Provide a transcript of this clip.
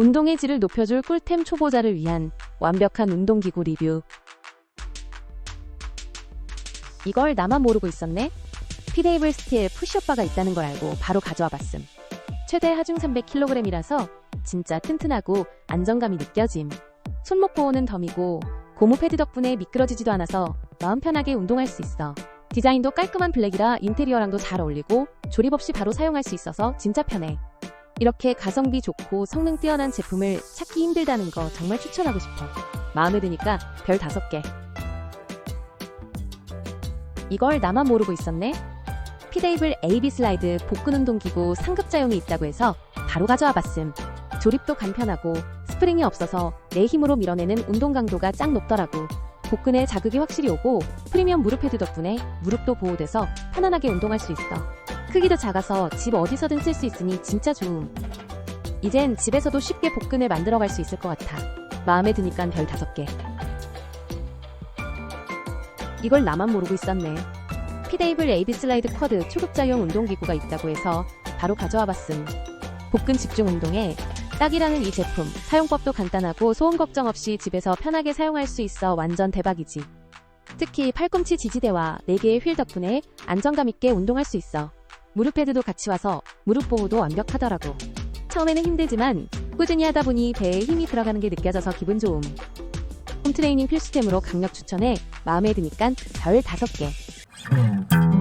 운동의 질을 높여줄 꿀템 초보자를 위한 완벽한 운동기구 리뷰. 이걸 나만 모르고 있었네? 피데이블 스틸 푸시업바가 있다는 걸 알고 바로 가져와 봤음. 최대 하중 300kg이라서 진짜 튼튼하고 안정감이 느껴짐. 손목 보호는 덤이고 고무 패드 덕분에 미끄러지지도 않아서 마음 편하게 운동할 수 있어. 디자인도 깔끔한 블랙이라 인테리어랑도 잘 어울리고 조립 없이 바로 사용할 수 있어서 진짜 편해. 이렇게 가성비 좋고 성능 뛰어난 제품을 찾기 힘들다는 거 정말 추천하고 싶어. 마음에 드니까 별 5개. 이걸 나만 모르고 있었네? 피데이블 AB 슬라이드 복근 운동기구 상급자용이 있다고 해서 바로 가져와 봤음. 조립도 간편하고 스프링이 없어서 내 힘으로 밀어내는 운동 강도가 짱 높더라고. 복근에 자극이 확실히 오고 프리미엄 무릎 패드 덕분에 무릎도 보호돼서 편안하게 운동할 수 있어. 크기도 작아서 집 어디서든 쓸 수 있으니 진짜 좋음. 이젠 집에서도 쉽게 복근을 만들어갈 수 있을 것 같아. 마음에 드니까 별 다섯 개. 이걸 나만 모르고 있었네. 피데이블 AB 슬라이드 쿼드 초급자용 운동기구가 있다고 해서 바로 가져와 봤음. 복근 집중 운동에 딱이라는 이 제품. 사용법도 간단하고 소음 걱정 없이 집에서 편하게 사용할 수 있어 완전 대박이지. 특히 팔꿈치 지지대와 4개의 휠 덕분에 안정감 있게 운동할 수 있어. 무릎 패드도 같이 와서 무릎 보호도 완벽하더라고. 처음에는 힘들지만 꾸준히 하다 보니 배에 힘이 들어가는 게 느껴져서 기분 좋음. 홈트레이닝 필수템으로 강력 추천해 마음에 드니깐 별 5개.